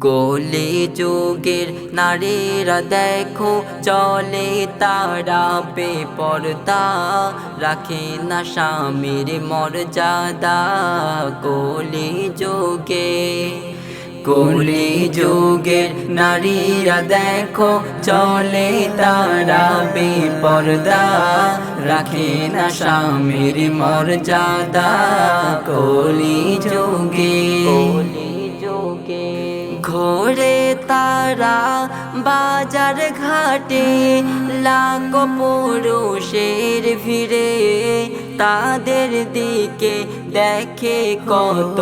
কোলে যুগের নারীরা দেখো, চলে তারা বেপরদা। রাখে না স্বামীর মর্যাদা। কোলে যুগে কোলে যুগের নারীরা দেখো, চলে তারা বেপরদা। রাখে না স্বামীর মর্যাদা। কোলি যুগে। ঘোরে তারা বাজার ঘাটে, লাখ পুরুষের ভিড়ে তাদের দিকে দেখে কত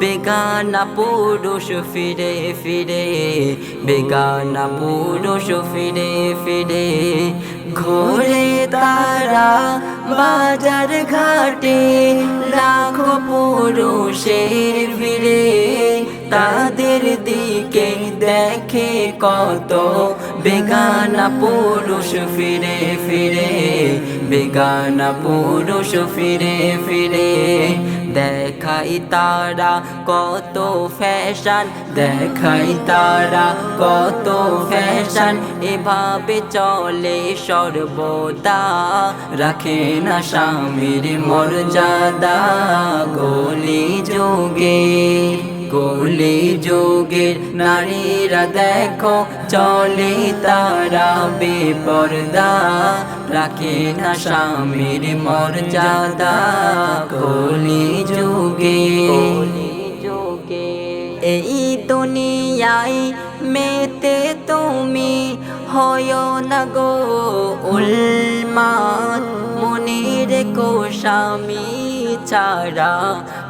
বেগানা পুরুষ ফিরে ফিরে, বেগানা পুরুষ ফিরে ফিরে। ঘোরে তারা বাজার ঘাটে, লাখ পুরুষের ভিড়ে দিকে দেখে কত বেগানা পুরুষ ফিরে ফিরে, বেগানা পুরুষ ফিরে ফিরে। দেখাই তারা কত ফ্যাশন দেখাই তারা কত ফ্যাশন এভাবে চলে সর্বদা, রাখে না স্বামীর মর্যাদা গলি যোগে। গলি যোগের নারীরা দেখো, চলে তারা বেপরদা। রাখে না স্বামীর মর্যাদা। যুগে যুগে। এই দুনিয়ায় মেতে তুমি হয় না গো উলমাত মনির স্বামী ছাড়া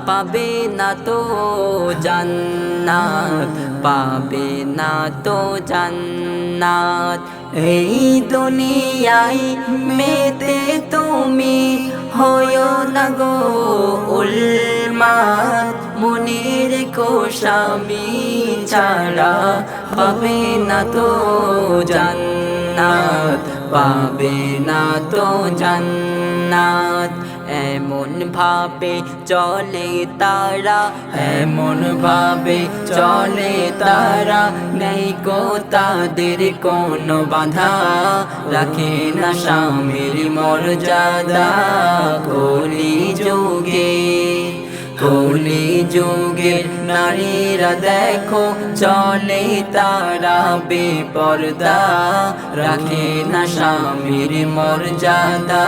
পাবে না তো জান্নাত, পাবে না তো জান্নাত। এই দুনিয়ায় মেতে তুমি হয় না গো উলমাত মনির কো স্বামী ছাড়া পাবে না তো জান্নাত, পাবে না তো জান্নাত। এমন ভাবে চলে তারা, এমন ভাবে চলে তারা। নেই কো তাদের কোনো বাধা, রাখে না স্বামীর মর্যাদা। কলি যুগে, কলি যুগের নারীরা দেখো চলে তারা বেপরদা। রাখে না স্বামীর মর্যাদা।